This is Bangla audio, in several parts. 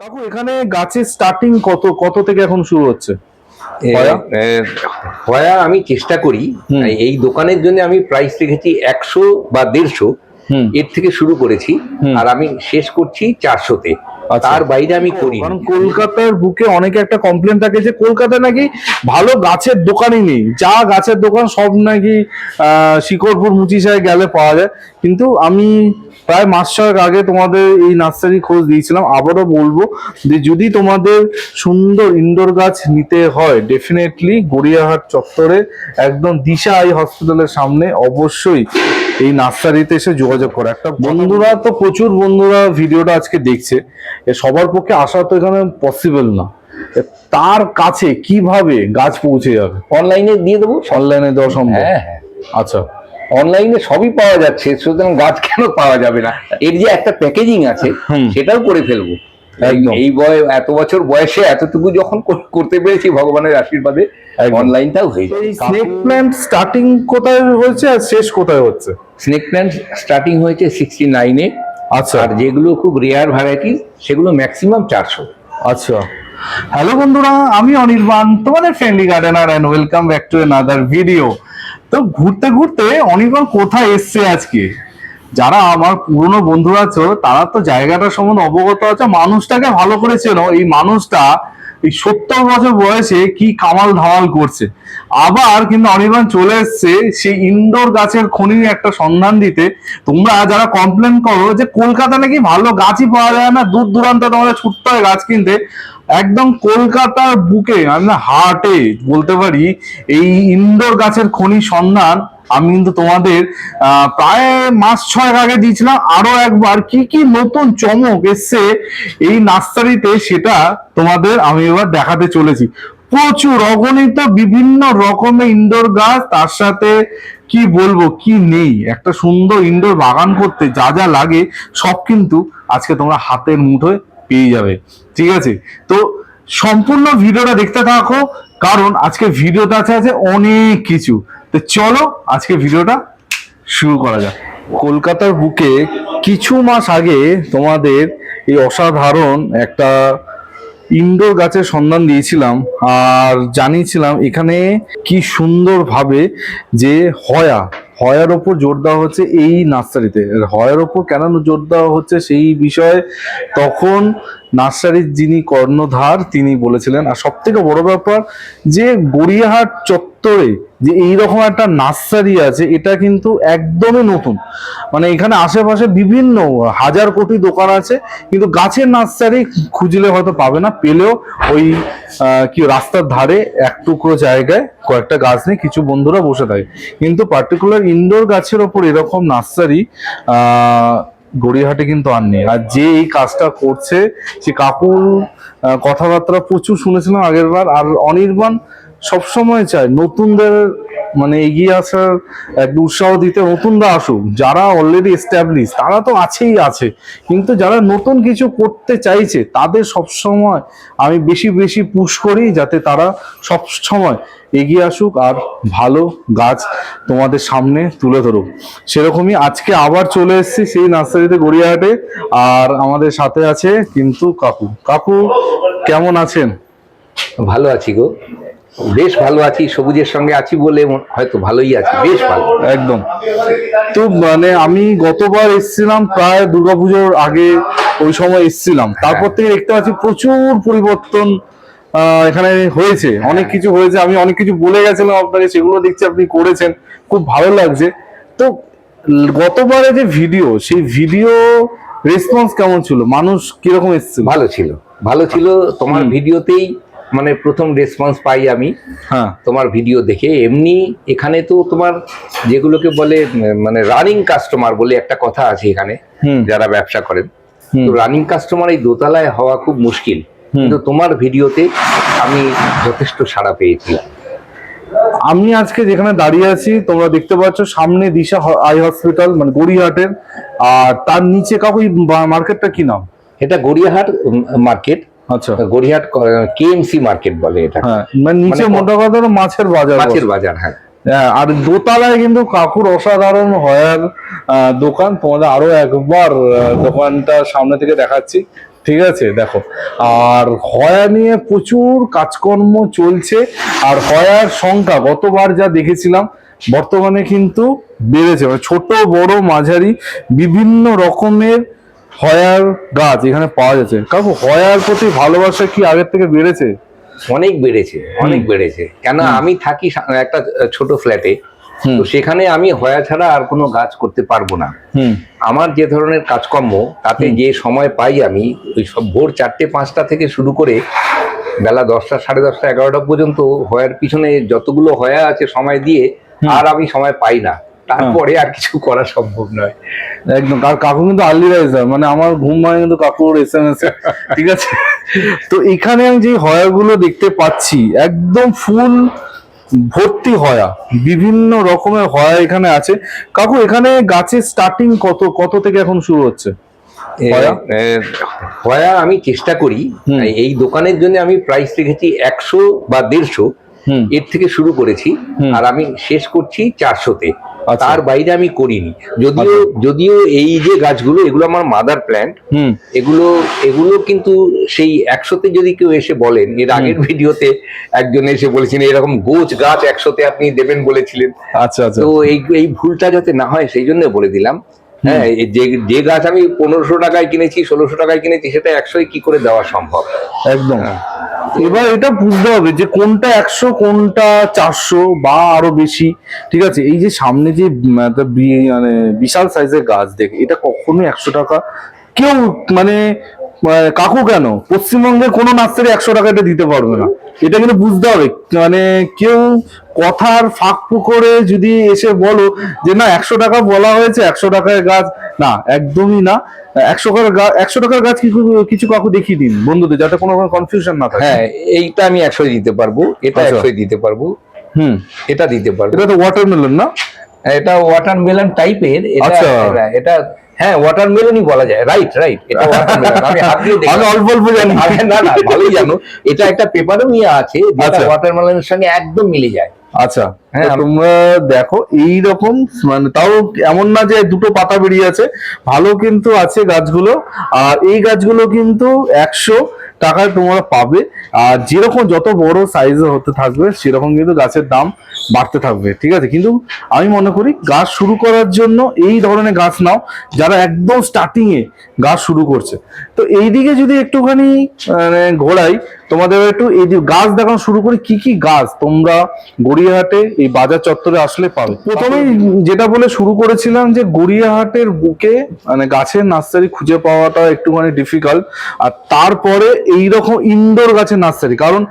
কাকু এখানে গাছের স্টার্টিং কত কত থেকে এখন শুরু হচ্ছে? হয়া? আমি চেষ্টা করি। এই দোকানের জন্য আমি প্রাইস রেখেছি একশো বা দেড়শো। এর থেকে শুরু করেছি। আর আমি শেষ করছি চারশোতে। আচ্ছা। তার বাইরে আমি করি কারণ কলকাতার বুকে অনেকে একটা কমপ্লেন থাকে যে কলকাতায় নাকি ভালো গাছের দোকানই নেই। যা গাছের দোকান সব নাকি আহ, শিকরপুর মুচিসায় গেলে পাওয়া যায়। কিন্তু আমি প্রায় মাস ছয়েক আগে তোমাদের এই নার্সারি খোঁজ দিয়েছিলাম। আবারও বলব যে যদি তোমাদের সুন্দর ইনডোর গাছ নিতে হয় ডেফিনেটলি গড়িয়াহাট চত্বরে একদম দিশা আই হসপিটালের সামনে অবশ্যই এই নার্সারিতে এসে যোগাযোগ করে। একটা বন্ধুরা তো প্রচুর বন্ধুরা ভিডিওটা আজকে দেখছে। এ সবার পক্ষে আসা তো এখানে পসিবল না। তার কাছে কীভাবে গাছ পৌঁছে যাবে? অনলাইনে দিয়ে দেবো। অনলাইনে দেওয়া সম্ভব? হ্যাঁ হ্যাঁ। আচ্ছা। অনলাইনে সবই পাওয়া যাচ্ছে সুতরাং গাছ কেন পাওয়া যাবে না? এর যে একটা প্যাকেজিং আছে সেটাও করে ফেলব। এই বয় এত বছর বয়সে এতটুকু যখন করতে পেরেছি ভগবানের আশীর্বাদে অনলাইনটাও হয়ে যায় স্নেক প্ল্যান্ট স্টার্টিং কোথায় হচ্ছে আর শেষ কোথায় হচ্ছে? স্নেক প্ল্যান্ট স্টার্টিং হয়েছে সিক্সটি নাইনে আচ্ছা। আর যেগুলো খুব রেয়ার ভ্যারাইটি সেগুলো ম্যাক্সিমাম চারশো। আচ্ছা। হ্যালো বন্ধুরা আমি অনির্বাণ তোমাদের friendly gardener and welcome back to another video তো ঘুরতে ঘুরতে অনির্বাণ কোথায় এসছে আজকে? যারা আমার পুরনো বন্ধুরা আছো, তারা তো জায়গাটা সম্বন্ধে অবগত আছে, মানুষটাকে ভালো করে চেনো। এই মানুষটা এই সত্তর বছর বয়সে কি কামাল ধামাল করছে? আবার কিন্তু অনির্বাণ চলে এসছে সেই ইন্দোর গাছের খনির একটা সন্ধান দিতে। তোমরা যারা কমপ্লেন করো যে কলকাতা নাকি ভালো গাছই পাওয়া যায় না, দূর দূরান্তে তোমাদের ছুটতে হয় গাছ কিনতে, একদম কলকাতার বুকে, আমি না হার্টে বলতে পারি, এই ইন্দোর গাছের খনি সন্ধান আমি কিন্তু তোমাদের প্রায় মাস ছয়েক আগে দিয়েছিলাম, আরও একবার কি কি নতুন চমক এসছে এই নার্সারিতে সেটা তোমাদের আমি এবার দেখাতে চলেছি। প্রচুর অগণিত বিভিন্ন রকমের ইনডোর গাছ, তার সাথে কি বলব, কি নেই? একটা সুন্দর ইনডোর বাগান করতে যা যা লাগে, সব কিন্তু আজকে তোমরা হাতের মুঠোয় পেয়ে যাবে। ঠিক আছে? তো সম্পূর্ণ ভিডিওটা দেখতে থাকো, কারণ আজকে ভিডিওতে আছে আছে অনেক কিছু। তো চলো আজকে ভিডিওটা শুরু করা যাক। কলকাতার বুকে কিছু মাস আগে তোমাদের এই অসাধারণ একটা ইনডোর গাছের সন্ধান দিয়েছিলাম আর জানিয়েছিলাম এখানে কি সুন্দরভাবে যে হয়া, হয়ার ওপর জোর দেওয়া হচ্ছে এই নার্সারিতে। হয়ার ওপর কেন জোর দেওয়া হচ্ছে সেই বিষয়ে তখন নার্সারির যিনি কর্ণধার তিনি বলেছিলেন, আর সব থেকে বড় ব্যাপার যে গড়িয়াহাট যে এইরকম একটা নার্সারি আছে, এটা কিন্তু একদমই নতুন। মানে এখানে আশেপাশে বিভিন্ন হাজার কোটি দোকান আছে, কিন্তু গাছের নার্সারি খুঁজলে হয়তো পাবে না, পেলেও ওই কি রাস্তার ধারে এক টুকরো জায়গায় কয়েকটা গাছ নিয়ে কিছু বন্ধুরা বসে থাকে। কিন্তু পার্টিকুলার ইনডোর গাছের ওপর এরকম নার্সারি গড়িয়াহাটে কিন্তু আর নেই। আর যে এই কাজটা করছে, সে কাকুর কথাবার্তা প্রচুর শুনেছিলাম আগের বার আর অনির্বাণ সবসময় চায় নতুনদের মানে এগিয়ে আসার এক উৎসাহ দিতে নতুনরা আসুক। যারা অলরেডি এস্টাবলিশ তারা তো আছেই আছে। কিন্তু যারা নতুন কিছু করতে চাইছে, তাদের সবসময় আমি বেশি বেশি পুশ করি যাতে তারা সব সময় এগিয়ে আসুক আর ভালো গাছ তোমাদের সামনে তুলে ধরুক। সেরকমই আজকে আবার চলে এসেছি সেই নার্সারিতে গড়িয়াহাটে আর আমাদের সাথে আছে কিন্তু কাকু। কাকু, কেমন আছেন? ভালো আছি গো। বেশ ভালো আছি সবুজের সঙ্গে আছি বলে হয়তো ভালোই আছি বেশ ভালো। একদম। তো মানে আমি গতবার এসেছিলাম প্রায় দুর্গাপুজোর আগে ওই সময় এসেছিলাম। তারপর থেকে দেখতে পাচ্ছি প্রচুর পরিবর্তন এখানে হয়েছে। অনেক কিছু হয়েছে আমি অনেক কিছু বলে গেছিলাম আপনাকে সেগুলো দেখছি আপনি করেছেন। খুব ভালো লাগছে। তো গতবারে যে ভিডিও সেই ভিডিও রেসপন্স কেমন ছিল? মানুষ কীরকম এসেছিল? ভালো ছিল। ভালো ছিল তোমার ভিডিওতেই মানে প্রথম রেসপন্স পাই আমি। হ্যাঁ। তোমার ভিডিও দেখে। এমনি এখানে তো তোমার যেগুলোকে বলে মানে রানিং কাস্টমার বলে একটা কথা আছে এখানে যারা ব্যবসা করেন। তো রানিং কাস্টমার এই দোতলায় হওয়া খুব মুশকিল। কিন্তু তোমার ভিডিওতে আমি যথেষ্ট সাড়া পেয়েছিলাম। আমি আজকে যেখানে দাঁড়িয়ে আছি তোমরা দেখতে পাচ্ছ সামনে দিশা আই হসপিটাল মানে গড়িয়াহাটের। আর তার নিচে কাকু মার্কেটটা কি নাম? এটা গড়িয়াহাট মার্কেট আচ্ছা। গড়িয়াহাট কেএমসি মার্কেট বলে এটা। হ্যাঁ মানে নিচে মানে মোটা কথা মাছের বাজার মাছের বাজার হ্যাঁ। হ্যাঁ আর দোতলায় কিন্তু কাকুর অসাধারণ হয়ার দোকান। তোমাদের আরও একবার দোকানটা সামনে থেকে দেখাচ্ছি। ঠিক আছে দেখো। আর হয়া নিয়ে প্রচুর কাজকর্ম চলছে। আর হয়ার সংখ্যা গতবার যা দেখেছিলাম বর্তমানে কিন্তু বেড়েছে। মানে ছোট বড় মাঝারি বিভিন্ন রকমের হয়ার গাছ এখানে পাওয়া যাচ্ছে। কাকু হয়ার প্রতি ভালোবাসা কি আগের থেকে বেড়েছে? অনেক বেড়েছে অনেক বেড়েছে। কেন আমি থাকি একটা ছোট ফ্ল্যাটে তো সেখানে আমি হয়া ছাড়া আর কোনো গাছ করতে পারব না। আমার যে ধরনের কাজকর্ম তাতে যে সময় পাই আমি ওই সব ভোর চারটে পাঁচটা থেকে শুরু করে বেলা দশটা সাড়ে দশটা এগারোটা পর্যন্ত হয়ার পিছনে যতগুলো হয়া আছে সময় দিয়ে আর আমি সময় পাই না। তারপরে আর কিছু করা সম্ভব নয়। একদম কাকু কিন্তু আর্লি রাইজার মানে আমার ঘুম ভাঙে কিন্তু কাকুর এস এম এস ঠিক আছে? তো এখানে আমি যে হয়াগুলো দেখতে পাচ্ছি একদম ফুল ভর্তি হয়া। বিভিন্ন রকমের হয়া এখানে আছে। কাকু এখানে গাছের স্টার্টিং কত কত থেকে এখন শুরু হচ্ছে? হয়া? আমি চেষ্টা করি। এই দোকানের জন্য আমি প্রাইস রেখেছি একশো বা দেড়শো। এর থেকে শুরু করেছি। আর আমি শেষ করছি চারশোতে। তার বাইরে আমি করিনি। যদিও যদিও এই যে গাছগুলো এগুলো আমার মাদার প্ল্যান্ট হুম। এগুলো এগুলো কিন্তু সেই একশোতে যদি কেউ এসে বলেন এর আগের ভিডিওতে একজন এসে বলেছিলেন এরকম গোছ গাছ একশোতে আপনি দেবেন বলেছিলেন। আচ্ছা আচ্ছা। তো এই এই ভুলটা যাতে না হয় সেই জন্য বলে দিলাম। হ্যাঁ যে যে গাছ আমি পনেরোশো টাকায় কিনেছি ষোলোশো টাকায় কিনেছি সেটা একশোই কি করে দেওয়া সম্ভব? একদম। এবার এটা বুঝতে হবে যে কোনটা একশো কোনটা চারশো বা আরও বেশি ঠিক আছে? এই যে সামনে যে মানে বিশাল সাইজের গাছ দেখে এটা কখনোই একশো টাকা কেউ মানে কাকু কেন? পশ্চিমবঙ্গের কোনো নার্সারি একশো টাকা এটা দিতে পারবে না। এটা কিন্তু বুঝতে হবে। মানে কেউ কথার ফাঁক করে যদি এসে বলো যে না একশো টাকা বলা হয়েছে একশো টাকার গাছ। না একদমই না। একশো টাকার গাছ একশো টাকার গাছ কিছু কিছু কাকু দেখিয়ে দিন বন্ধুদের যাতে কোনো কনফিউশন না থাকে। হ্যাঁ এইটা আমি একশোয় দিতে পারব। এটা আচ্ছা। দিতে পারব। হুম। এটা দিতে পারব। এটা তো ওয়াটারমেলন না? এটা ওয়াটারমেলন টাইপের এটা আচ্ছা। এটা- এটা হ্যাঁ ওয়াটারমেলনই বলা যায়। রাইট রাইট এটা ওয়াটারমেলন আমি হাত দিয়ে আমি অল্প অল্প জানি। না না ভালোই জানো। এটা একটা পেপারও নিয়ে আছে যেটা আচ্ছা। ওয়াটারমেলনের সঙ্গে একদম মিলে যায়। আচ্ছা হ্যাঁ, হ্যাঁ। তোমরা দেখো এই রকম মানে তাও এমন না যে দুটো পাতা বেরিয়ে আছে। ভালো কিন্তু আছে গাছগুলো আর এই গাছগুলো কিন্তু একশো টাকায় তোমরা পাবে। আর যেরকম যত বড় সাইজে হতে থাকবে সেরকম কিন্তু গাছের দাম বাড়তে থাকবে, ঠিক আছে? কিন্তু আমি মনে করি গাছ শুরু করার জন্য এই ধরনের গাছ নাও যারা একদম স্টার্টিং এ গাছ শুরু করছে। তো এইদিকে যদি একটুখানি মানে ঘোরাই, তোমাদের একটু এই গাছ দেখানো শুরু করি, কি কি গাছ তোমরা গড়িয়াহাটে এই বাজার চত্বরে আসলে পাবে? প্রথমেই যেটা বলে শুরু করেছিলাম যে গড়িয়াহাটের বুকে মানে গাছের নার্সারি খুঁজে পাওয়াটা একটুখানি ডিফিকাল্ট আর তারপরে এই রকম ইনডোর গাছের নার্সারি, কারণ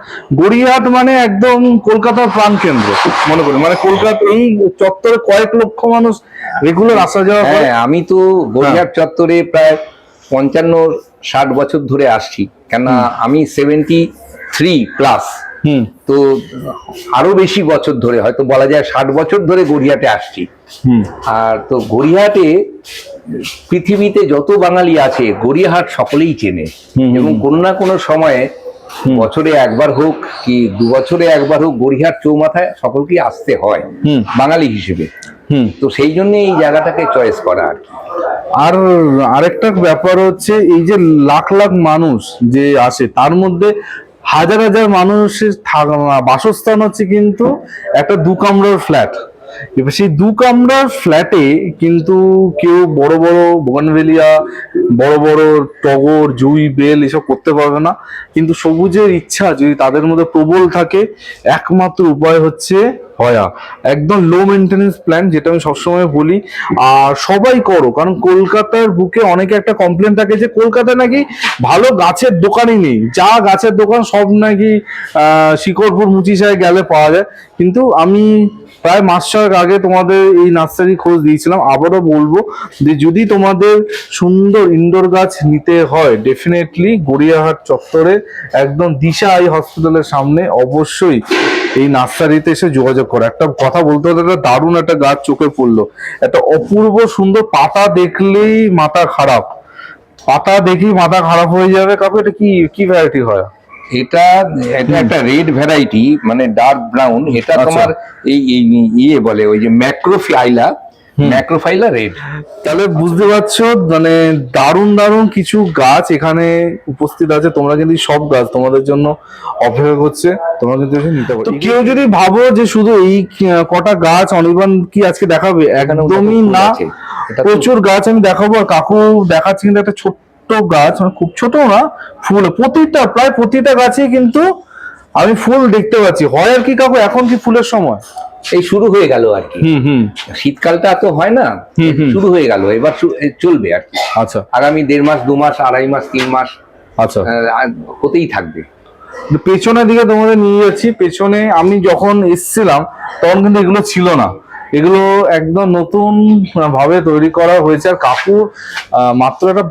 গড়িয়াহাট মানে একদম কলকাতার প্রাণকেন্দ্র। মনে করি। মানে কলকাতা এই চত্বরে কয়েক লক্ষ মানুষ রেগুলার আসা যাওয়া করে। হ্যাঁ আমি তো গড়িয়ার চত্বরে প্রায় পঞ্চান্ন ষাট বছর ধরে আসছি। কেন আমি সেভেন্টি থ্রি প্লাস হুম। তো আরও বেশি বছর ধরে হয়তো বলা যায় ষাট বছর ধরে গড়িয়াতে আসছি। আর তো গড়িয়াহাটে পৃথিবীতে যত বাঙালি আছে গড়িয়াহাট সকলেই চেনে। এবং কোনো না কোনো সময়ে বছরে একবার হোক কি দু বছরে একবার হোক গড়িয়াহাট চৌমাথায় সকলকেই আসতে হয় বাঙালি হিসেবে। হুম। তো সেই জন্য এই জায়গাটাকে চয়েস করা আর কি। আর আরেকটা ব্যাপার হচ্ছে এই যে লাখ লাখ মানুষ যে আসে তার মধ্যে হাজার হাজার মানুষের বাসস্থান হচ্ছে কিন্তু একটা দু কামরার ফ্ল্যাট এবার সেই দু কামরার ফ্ল্যাটে কিন্তু কেউ বড় বড় বনভেলিয়া বড় বড় টগর, জুই, বেল এসব করতে পারবে না। কিন্তু সবুজের ইচ্ছা যদি তাদের মধ্যে প্রবল থাকে, একমাত্র উপায় হচ্ছে হয়া একদম লো মেনটেনেন্স প্ল্যান যেটা আমি সবসময় বলি। আর সবাই করো কারণ কলকাতার বুকে অনেকে একটা কমপ্লেন থাকে যে কলকাতায় নাকি ভালো গাছের দোকানই নেই। যা গাছের দোকান সব নাকি আহ, শিকরপুর মুচিসায় গেলে পাওয়া যায়। কিন্তু আমি প্রায় মাস ছয়েক আগে তোমাদের এই নার্সারি খোঁজ দিয়েছিলাম। আবারও বলব যে যদি তোমাদের সুন্দর ইনডোর গাছ নিতে হয় ডেফিনেটলি গড়িয়াহাট চত্বরে একদম দিশা আই হসপিটালের সামনে অবশ্যই এই নার্সারিতে এসে যোগাযোগ করো। একটা কথা বলতে হলে একটা দারুণ একটা গাছ চোখে পড়ল। একটা অপূর্ব সুন্দর পাতা দেখলেই মাথা খারাপ। পাতা দেখি মাথা খারাপ হয়ে যাবে কাকু এটা কি কি ভ্যারাইটি হয়? এটা এটা একটা রেড ভ্যারাইটি মানে ডার্ক ব্রাউন এটা আচ্ছা। তোমার এই এই ইয়ে বলে ওই যে ম্যাক্রোফি আইলা ম্যাক্রোফাইলা রেড তাহলে বুঝতে পারছ মানে দারুণ দারুণ কিছু গাছ এখানে উপস্থিত আছে। তোমরা কিন্তু সব গাছ তোমাদের জন্য অপেক্ষা করছে। তোমরা কিন্তু নিতে পারো। কেউ যদি ভাবো যে শুধু এই কটা গাছ অনির্বাণ কি আজকে দেখাবে? একদমই না। প্রচুর গাছ আমি দেখাবো। আর কাকু দেখাচ্ছে কিন্তু একটা ছোট্ট গাছ মানে খুব ছোট না ফুল। প্রতিটা প্রায় প্রতিটা গাছে কিন্তু আমি ফুল দেখতে পাচ্ছি। হয় আর কি কাকু এখন কি ফুলের সময়? এই শুরু হয়ে গেল আর কি। শীতকালটা তো হয় না। শুরু হয়ে গেল এবার চলবে আর কি। আচ্ছা। আগামী দেড় মাস দু মাস আড়াই মাস তিন মাস আচ্ছা। হতেই থাকবে। পেছনের দিকে তোমাদের নিয়ে যাচ্ছি পেছনে আমি যখন এসছিলাম তখন কিন্তু এগুলো ছিল না। এগুলো একদম নতুন ভাবে তৈরি করা হয়েছে। আর আহ, মাত্র একটা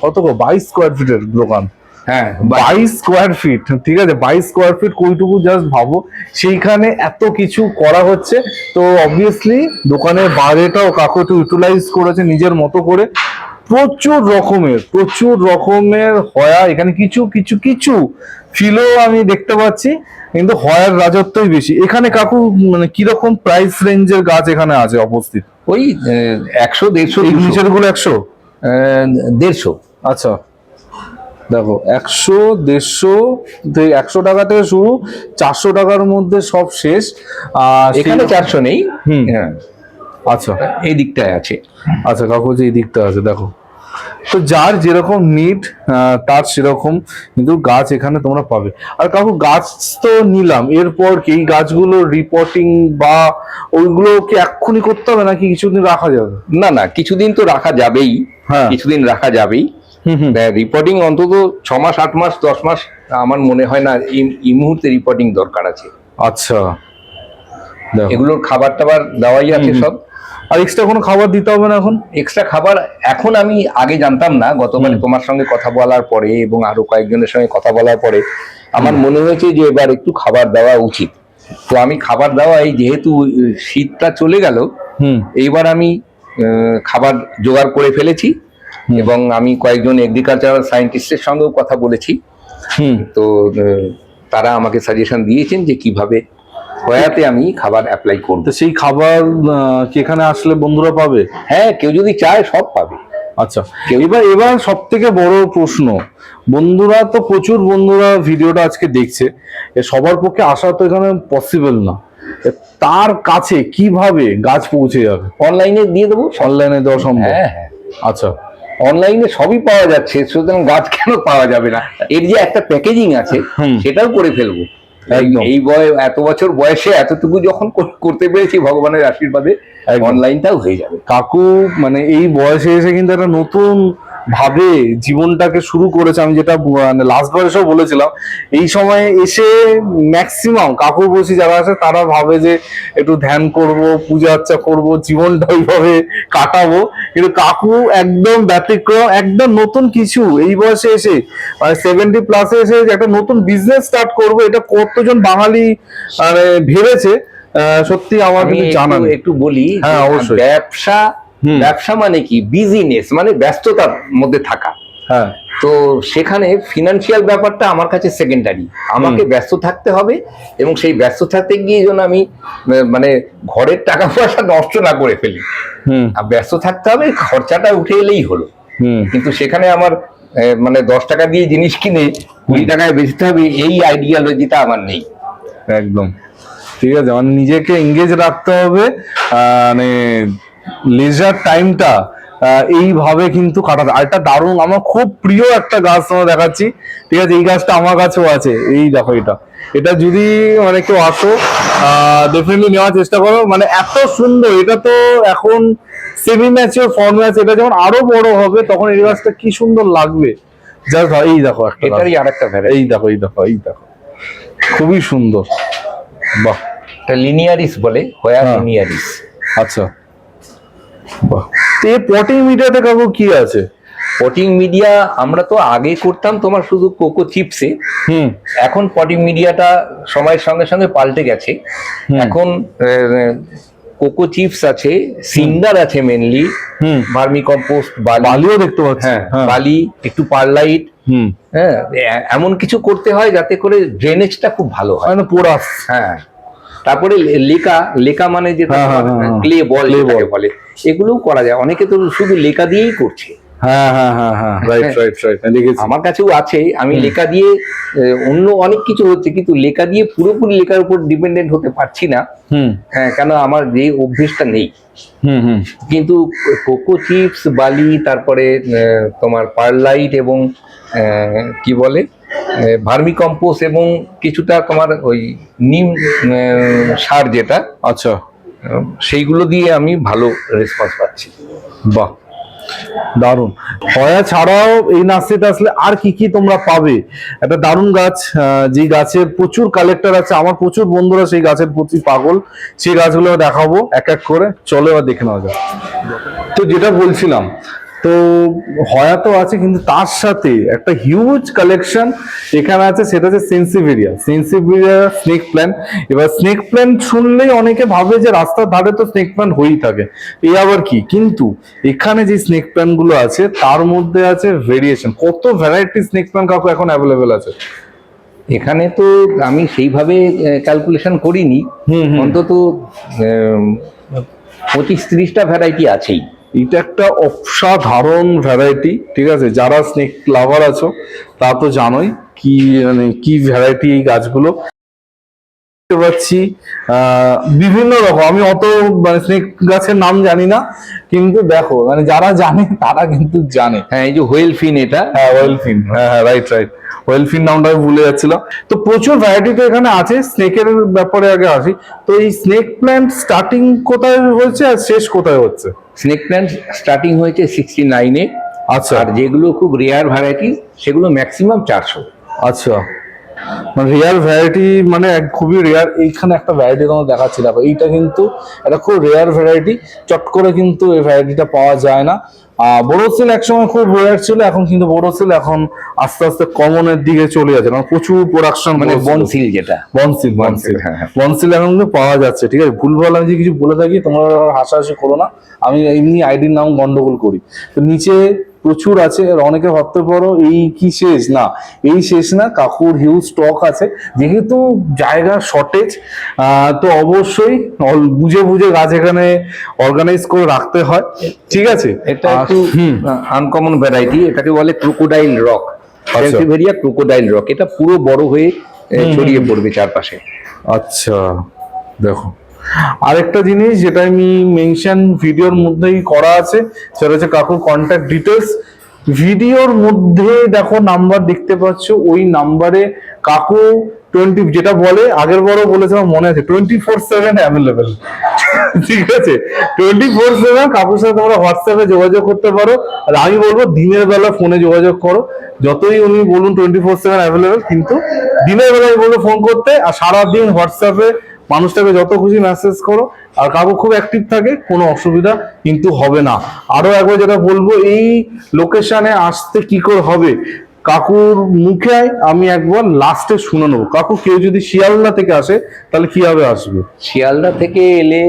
কত বাইশ স্কোয়ার ফিটের দোকান। হ্যাঁ বাইশ স্কোয়ার ফিট ঠিক আছে বাইশ স্কোয়ার ফিট কইটুকু জাস্ট ভাবো। সেইখানে এত কিছু করা হচ্ছে তো অবভিয়াসলি দোকানের বাইরেটাও কাকু একটু ইউটিলাইজ করেছে নিজের মতো করে। প্রচুর রকমের প্রচুর রকমের হয়া এখানে কিছু কিছু কিছু ফিলও আমি দেখতে পাচ্ছি কিন্তু হয়ার রাজত্বই বেশি। এখানে কাকু মানে কীরকম প্রাইস রেঞ্জের গাছ এখানে আছে অবস্থিত? ওই একশো দেড়শো গুলো একশো? দেড়শো। আচ্ছা। দেখো একশো দেড়শো থেকে একশো টাকা থেকে শুরু চারশো টাকার মধ্যে সব শেষ। আর এখানে চারশো নেই। হুম। হ্যাঁ। আচ্ছা। এই দিকটায় আছে। আচ্ছা কাকু যে এই দিকটা আছে দেখো। তো যার যেরকম নিড তার সেরকম কিন্তু গাছ এখানে তোমরা পাবে। আর কাকু গাছ তো নিলাম। এরপর কি এই গাছগুলো রিপোর্টিং বা ওইগুলো কি এক্ষুনি করতে হবে নাকি কিছুদিন রাখা যাবে? না না কিছুদিন তো রাখা যাবেই। হ্যাঁ। কিছুদিন রাখা যাবেই। রিপোর্টিং অন্তত ছ মাস আট মাস দশ মাস আমার মনে হয় না এই এই মুহূর্তে রিপোর্টিং দরকার আছে। আচ্ছা। এগুলোর খাবার টাবার দেওয়াই আছে। সব। আর এক্সট্রা কোনো খাবার দিতে হবে না এখন? এক্সট্রা খাবার এখন আমি আগে জানতাম না হুম। তোমার সঙ্গে কথা বলার পরে এবং আরও কয়েকজনের সঙ্গে কথা বলার পরে আমার মনে হয়েছে যে এবার একটু খাবার দেওয়া উচিত। তো আমি খাবার দেওয়াই যেহেতু শীতটা চলে গেল হুম। এইবার আমি খাবার জোগাড় করে ফেলেছি। এবং আমি কয়েকজন এগ্রিকালচারাল সায়েন্টিস্টের সঙ্গেও কথা বলেছি। তো তারা আমাকে সাজেশন দিয়েছেন যে কীভাবে হয়াতে আমি খাবার অ্যাপ্লাই করব। তো সেই খাবার কি এখানে আসলে বন্ধুরা পাবে? হ্যাঁ কেউ যদি চায় সব পাবে। আচ্ছা এবার এবার সব থেকে বড় প্রশ্ন বন্ধুরা তো প্রচুর বন্ধুরা ভিডিওটা আজকে দেখছে সবার পক্ষে আসা তো এখানে পসিবল না। তার কাছে কীভাবে গাছ পৌঁছে যাবে? অনলাইনে দিয়ে দেবো। অনলাইনে দেওয়া সম্ভব? হ্যাঁ হ্যাঁ। আচ্ছা। অনলাইনে সবই পাওয়া যাচ্ছে সুতরাং গাছ কেন পাওয়া যাবে না এর যে একটা প্যাকেজিং আছে সেটাও করে ফেলব। এই বয় এত বছর বয়সে এতটুকু যখন করতে পেরেছি ভগবানের আশীর্বাদে। অনলাইনটাও হয়ে যাবে কাকু মানে এই বয়সে এসে কিন্তু একটা নতুন ভাবে জীবনটাকে শুরু করেছে আমি যেটা ব- মানে লাস্ট বয়সেও বলেছিলাম এই সময়ে এসে ম্যাক্সিমাম কাকু বসি যারা আছে তারা ভাবে যে একটু ধ্যান করব পূজা আর্চা করব জীবনটা ওইভাবে কাটাবো কিন্তু কাকু একদম ব্যতিক্রম একদম নতুন কিছু এই বয়সে এসে মানে সেভেন্টি প্লাসে এসে যে একটা নতুন বিজনেস স্টার্ট করব এটা কতজন বাঙালি মানে ভেবেছে সত্যি আমার আমি কিন্তু জানা একটু বলি হ্যাঁ, অবশ্যই। ব্যবসা। ব্যবসা মানে কি? বিজিনেস মানে ব্যস্ততার মধ্যে থাকা। হ্যাঁ। তো সেখানে ফিনান্সিয়াল ব্যাপারটা আমার কাছে সেকেন্ডারি আমাকে ব্যস্ত থাকতে হবে এবং সেই ব্যস্ত থাকতে গিয়ে যেন আমি মানে ঘরের টাকা পয়সা নষ্ট না করে ফেলি। হুম। আর ব্যস্ত থাকতে হবে খরচাটা উঠে এলেই হলো। কিন্তু সেখানে আমার মানে দশ টাকা দিয়ে জিনিস কিনে কুড়ি টাকায় বেচতে হবে এই আইডিয়ালজিটা আমার নেই। একদম। ঠিক আছে মানে নিজেকে এঙ্গেজ রাখতে হবে মানে লেজার টাইমটা এইভাবে কিন্তু কাটাতে আর একটা দারুণ আমার খুব প্রিয় একটা গাছ তোমার দেখাচ্ছি। ঠিক আছে এই গাছটা আমার কাছেও আছে। এই দেখো এটা। এটা যদি মানে কেউ আসো ডেফিনেটলি নেওয়ার চেষ্টা করো। মানে এত সুন্দর এটা তো এখন সেমি ম্যাচিওর ফর্ম ম্যাচ এটা যখন আরও বড় হবে তখন এই গাছটা কি সুন্দর লাগবে। জাস্ট এই দেখো একটা। এটারই আর একটা এই দেখো এই দেখো এই দেখো। খুবই সুন্দর। বাহ। এটা লিনিয়ারিস বলে হোয়া হ্যাঁ। লিনিয়ারিস আচ্ছা। বাহ তো এই পটিং মিডিয়াতে কাকু কি আছে? পটিং মিডিয়া আমরা তো আগে করতাম তোমার শুধু কোকো চিপসে হুম। এখন পটিং মিডিয়াটা সময়ের সঙ্গে সঙ্গে পাল্টে গেছে। এখন কোকো চিপস আছে সিন্ডার আছে মেনলি ভার্মি কম্পোস্ট বালিও দেখতে পাচ্ছি। হ্যাঁ হ্যাঁ। বালি একটু পারলাইট হ্যাঁ এমন কিছু করতে হয় যাতে করে ড্রেনেজটা খুব ভালো হয়। মানে পোড়াস হ্যাঁ। তারপরে লেখা লেকা মানে যেটা হ্যাঁ, হ্যাঁ, হ্যাঁ। ক্লে বল যেটাকে বলে। এগুলোও করা যায়। অনেকে তো শুধু লেখা দিয়েই করছে। হ্যাঁ হ্যাঁ হ্যাঁ হ্যাঁ আমার কাছেও আছে। আমি লেখা দিয়ে অন্য অনেক কিছু হচ্ছে কিন্তু লেখা দিয়ে পুরোপুরি লেখার উপর ডিপেন্ডেন্ট হতে পারছি না। হ্যাঁ, কেন আমার যে অভ্যেসটা নেই। কিন্তু কোকো চিপস বালি তারপরে তোমার পারলাইট এবং কি বলে? ভার্মি কম্পোস্ট এবং কিছুটা তোমার ওই নিম সার যেটা আচ্ছা। সেইগুলো দিয়ে আমি ভালো রেসপন্স পাচ্ছি। বাহ। দারুণ। হয়া ছাড়াও এই নার্সারিতে আসলে আর কি কি তোমরা পাবে? একটা দারুণ গাছ যে গাছের প্রচুর কালেক্টর আছে আমার প্রচুর বন্ধুরা সেই গাছের প্রতি পাগল। সেই গাছগুলো দেখাবো এক এক করে। চলে এবার দেখে নেওয়া যাক। তো যেটা বলছিলাম তো হয়া তো আছে কিন্তু তার সাথে একটা হিউজ কালেকশন এখানে আছে সেটা হচ্ছে সেন্সিভেরিয়া সেন্সিভেরিয়া স্নেক প্ল্যান এবার স্নেক প্ল্যান শুনলেই অনেকে ভাবে যে রাস্তার ধারে তো স্নেক প্ল্যান হয়েই থাকে। এই আবার কি? কিন্তু এখানে যে স্নেক প্ল্যান্টগুলো আছে তার মধ্যে আছে ভেরিয়েশন কত ভ্যারাইটি স্নেক প্ল্যান্ট কাকু এখন অ্যাভেলেবেল আছে? এখানে তো আমি সেইভাবে ক্যালকুলেশন করিনি। অন্তত পঁচিশ ত্রিশটা ভ্যারাইটি আছেই। এটা একটা অসাধারণ ভ্যারাইটি ঠিক আছে? যারা স্নেক লাভার আছো তা তো জানোই কি মানে কি ভ্যারাইটি এই গাছগুলো। দেখতে পাচ্ছি বিভিন্ন রকম আমি অত মানে স্নেক গাছের নাম জানি না কিন্তু দেখো মানে যারা জানে তারা কিন্তু জানে। হ্যাঁ এই যে হোয়েল ফিন এটা। হ্যাঁ ওয়েলফিন হ্যাঁ হ্যাঁ রাইট রাইট ওয়েলফিন নামটা আমি ভুলে যাচ্ছিলাম। তো প্রচুর ভ্যারাইটি তো এখানে আছে স্নেকের ব্যাপারে আগে আসি। তো এই স্নেক প্ল্যান্ট স্টার্টিং কোথায় হয়েছে আর শেষ কোথায় হচ্ছে? স্নেক প্ল্যান্ট স্টার্টিং হয়েছে সিক্সটি নাইনে আচ্ছা। আর যেগুলো খুব রেয়ার ভ্যারাইটি সেগুলো ম্যাক্সিমাম চারশো। আচ্ছা। মানে রেয়ার ভ্যারাইটি মানে এক- খুবই রেয়ার এইখানে একটা ভ্যারাইটি তোমার দেখাচ্ছি। দেখো এইটা কিন্তু এটা খুব রেয়ার ভ্যারাইটি চট করে কিন্তু এই ভ্যারাইটিটা পাওয়া যায় না। বোরোসিল একসময় খুব রেয়ার ছিল এখন কিন্তু বোরোসিল এখন আস্তে আস্তে কমনের দিকে চলে যাচ্ছে। কারণ প্রচুর প্রোডাকশন মানে বনসিল যেটা। বনসিল বনসিল। বনসিল এখন কিন্তু পাওয়া যাচ্ছে ঠিক আছে? ভুলভাল আমি যদি কিছু বলে থাকি তোমরা হাসাহাসি করো না। আমি এমনি আইডির নাম গন্ডগোল করি। তো নিচে প্রচুর আছে আর অনেকে ভাবতে পারো এই কি শেষ? না এই শেষ না কাকুর হিউজ স্টক আছে। যেহেতু জায়গা শর্টেজ তো অবশ্যই বুঝে বুঝে গাছ এখানে অর্গানাইজ করে রাখতে হয়। ঠিক আছে? এটা একটু আনকমন ভ্যারাইটি এটাকে বলে crocodile rock sansevieria crocodile rock এটা পুরো বড় হয়ে ছড়িয়ে পড়বে চারপাশে। আচ্ছা দেখো। আরেকটা জিনিস যেটা আমি মেনশন ভিডিওর মধ্যেই করা আছে, সেটা হচ্ছে কাকুর কন্ট্যাক্ট ডিটেলস ভিডিওর মধ্যে দেখো নাম্বার দেখতে পাচ্ছ, ওই নাম্বারে কাকু টোয়েন্টি যেটা বলে, আগের বড় বলেছে, আমার মনে আছে টোয়েন্টি ফোর সেভেন অ্যাভেলেবেল ঠিক আছে? টোয়েন্টি ফোর সেভেন কাকুর সাথে তোমরা হোয়াটসঅ্যাপে যোগাযোগ করতে পারো। আর আমি বলব, দিনের বেলা ফোনে যোগাযোগ করো। যতই উনি বলুন টোয়েন্টি ফোর সেভেন অ্যাভেলেবেল কিন্তু দিনের বেলায় বলব ফোন করতে, আর সারাদিন হোয়াটসঅ্যাপে মানুষটাকে যত খুশি মেসেজ করো আর কাকু খুব অ্যাক্টিভ থাকে কোনো অসুবিধা কিন্তু হবে না। আরও একবার যেটা বলব এই লোকেশনে আসতে কি করে হবে? কাকুর মুখে আমি একবার লাস্টে শুনে নেব। কাকু কেউ যদি শিয়ালদা থেকে আসে তাহলে কীভাবে আসবে? শিয়ালদা থেকে এলে।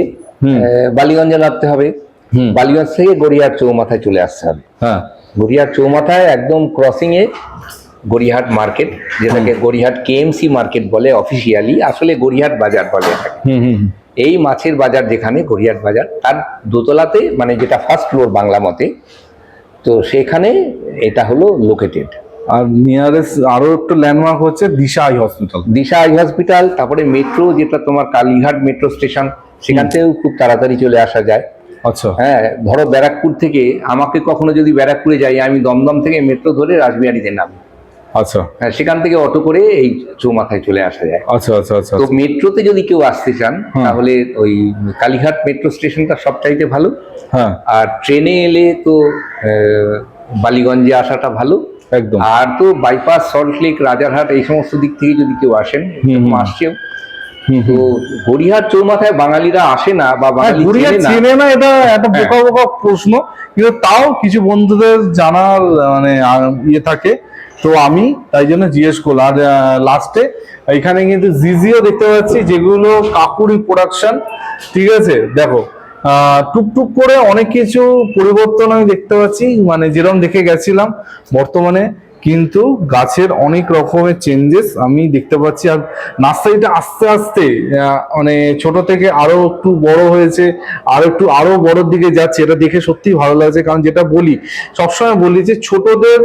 বালিগঞ্জে নামতে হবে। বালিগঞ্জ থেকে গড়িয়ার চৌমাথায় চলে আসতে হবে। হ্যাঁ। গড়িয়ার চৌমাথায় একদম ক্রসিং এ গড়িয়াহাট মার্কেট যেটাকে গড়িয়াহাট কেএমসি মার্কেট বলে অফিসিয়ালি আসলে গড়িয়াহাট বাজার বলে হুম হুম হুম। এই মাছের বাজার যেখানে গড়িয়াহাট বাজার তার দোতলাতে মানে যেটা ফার্স্ট ফ্লোর বাংলা মতে তো সেখানে এটা হলো লোকেটেড আর নিয়ারেস্ট আরও একটা ল্যান্ডমার্ক হচ্ছে Disha eye hospital Disha eye hospital তারপরে মেট্রো যেটা তোমার কালীঘাট মেট্রো স্টেশন সেখান থেকেও খুব তাড়াতাড়ি চলে আসা যায়। আচ্ছা। হ্যাঁ ধরো ব্যারাকপুর থেকে আমাকে কখনো যদি ব্যারাকপুরে যাই আমি দমদম থেকে মেট্রো ধরে রাসবিহারিতে নামি আচ্ছা। হ্যাঁ সেখান থেকে অটো করে এই চৌমাথায় চলে আসা যায়। আচ্ছা আচ্ছা আচ্ছা তো মেট্রোতে যদি কেউ আসতে চান তাহলে ওই কালীঘাট মেট্রো স্টেশনটা সবচাইতে ভালো। হ্যাঁ। আর ট্রেনে এলে তো বালিগঞ্জে আসাটা ভালো। একদম। আর তো বাইপাস সল্টলেক রাজারহাট এই সমস্ত দিক থেকে যদি কেউ আসেন। আসছেও। তো হুম। গড়িয়াহাট চৌমাথায় বাঙালিরা আসে না বা হ্যাঁ, বাঙালি চেনে না। এটা একটা হ্যাঁ। বোকা বোকা প্রশ্ন। কিন্তু তাও কিছু বন্ধুদের জানার মানে ইয়ে থাকে। তো আমি তাই জন্য জিজ্ঞেস করলাম। আর লাস্টে এখানে কিন্তু জিজিও দেখতে পাচ্ছি, যেগুলো কাকুরি প্রোডাকশন ঠিক আছে? দেখো টুকটুক করে অনেক কিছু পরিবর্তন আমি দেখতে পাচ্ছি মানে যেরকম দেখে গেছিলাম বর্তমানে, কিন্তু গাছের অনেক রকমের চেঞ্জেস আমি দেখতে পাচ্ছি। আর নার্সারিটা আস্তে আস্তে মানে ছোট থেকে আরও একটু বড় হয়েছে, আর একটু, আরও বড়র দিকে যাচ্ছে। এটা দেখে সত্যি ভালো লাগছে, কারণ যেটা বলি, সবসময় বলি যে ছোটদের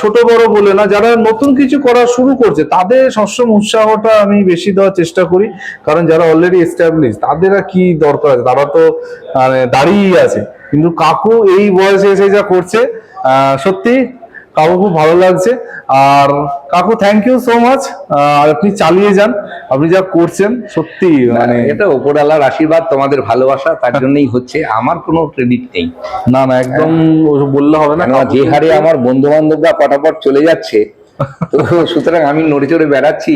ছোট বড় বলে না, যারা নতুন কিছু করা শুরু করছে, তাদের সবসময় উৎসাহটা আমি বেশি দেওয়ার চেষ্টা করি, কারণ যারা অলরেডি এস্টাবলিশ তাদের আর কি দরকার আছে? তারা তো মানে দাঁড়িয়েই আছে। কিন্তু কাকু এই বয়সে এসে যা করছে সত্যি কাকু খুব ভালো লাগছে। আর কাকু থ্যাংক ইউ সো মাচ আর আপনি চালিয়ে যান। আপনি যা করছেন সত্যি মানে এটা ওপরওয়ালার আশীর্বাদ তোমাদের ভালোবাসা তার জন্যই হচ্ছে। আমার কোনো ক্রেডিট নেই। না না একদম ওসব বললে হবে না যে হারে আমার বন্ধু বান্ধবরা পটাপট চলে যাচ্ছে তো সুতরাং আমি নড়ে চড়ে বেড়াচ্ছি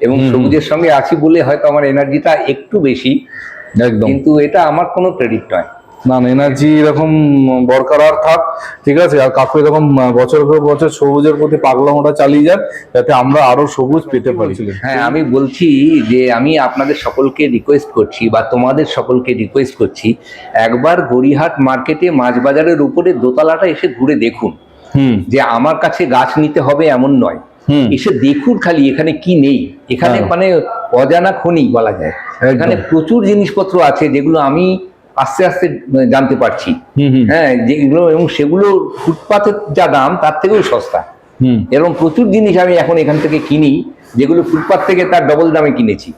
এবং সবুজের সঙ্গে আছি বলে হয়তো আমার এনার্জিটা একটু বেশি। একদম। কিন্তু এটা আমার কোনো ক্রেডিট নয়। না না এনার্জি এরকম বরকরার থাক ঠিক আছে? আর কাকু এরকম বছর পর বছর সবুজের প্রতি পাগলামোটা চালিয়ে যান যাতে আমরা আরও সবুজ পেতে পারি। হ্যাঁ আমি বলছি যে আমি আপনাদের সকলকে রিকোয়েস্ট করছি বা তোমাদের সকলকে রিকোয়েস্ট করছি একবার গড়িহাট মার্কেটে মাছ বাজারের উপরে দোতলাটা এসে ঘুরে দেখুন। হুম। যে আমার কাছে গাছ নিতে হবে এমন নয়। এসে দেখুন খালি এখানে কি নেই। এখানে হ্যাঁ। মানে অজানা খনি বলা যায়। এখানে প্রচুর জিনিসপত্র আছে যেগুলো আমি আস্তে আস্তে জানতে পারছি। হ্যাঁ যেগুলো এবং সেগুলো ফুটপাতের যা দাম তার থেকেও সস্তা। হুম। এরকম প্রচুর জিনিস আমি এখন এখান থেকে কিনি যেগুলো ফুটপাত থেকে তার ডবল দামে কিনেছি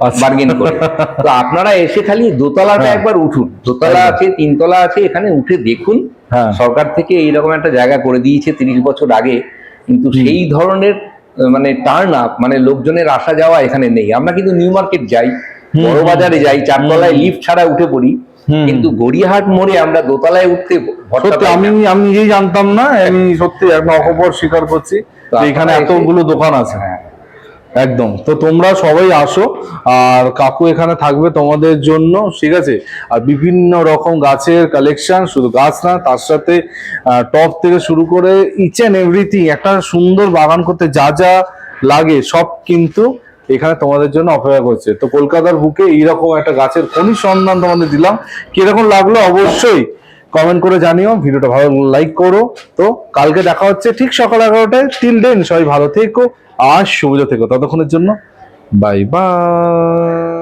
আচ্ছা। বার্গেন করে। তো আপনারা এসে খালি দোতলাটা হ্যাঁ। একবার উঠুন। দোতলা আছে তিনতলা আছে এখানে উঠে দেখুন। হ্যাঁ। সরকার থেকে এইরকম একটা জায়গা করে দিয়েছে তিরিশ বছর আগে। কিন্তু সেই ধরনের মানে টার্ন আপ মানে লোকজনের আসা যাওয়া এখানে নেই। আমরা কিন্তু নিউ মার্কেট যাই বড় বাজারে যাই চারতলায় লিফট ছাড়া উঠে পড়ি। কিন্তু গড়িয়াহাট মোড়ে আমরা দোতলায় উঠতে সত্যি আমি আমি নিজেই জানতাম না আমি সত্যি একদম অকপর স্বীকার করছি এখানে এতগুলো দোকান আছে। হ্যাঁ একদম। তো তোমরা সবাই আসো আর কাকু এখানে থাকবে তোমাদের জন্য ঠিক আছে? আর বিভিন্ন রকম গাছের কালেকশন শুধু গাছ না তার সাথে টপ থেকে শুরু করে ইচ অ্যান্ড এভরিথিং একটা সুন্দর বাগান করতে যা যা লাগে সব কিন্তু এখানে তোমাদের জন্য অপেক্ষা করছে। তো কলকাতার বুকে এইরকম একটা গাছের খনি সন্ধান তোমাদের দিলাম। কীরকম লাগল অবশ্যই কমেন্ট করে জানিও। ভিডিওটা ভালো লাইক করো। তো কালকে দেখা হচ্ছে ঠিক সকাল এগারোটায়। টিল দেন সবাই ভালো থেকো আর সুবিধা থেকো। ততক্ষণের জন্য বাই বাই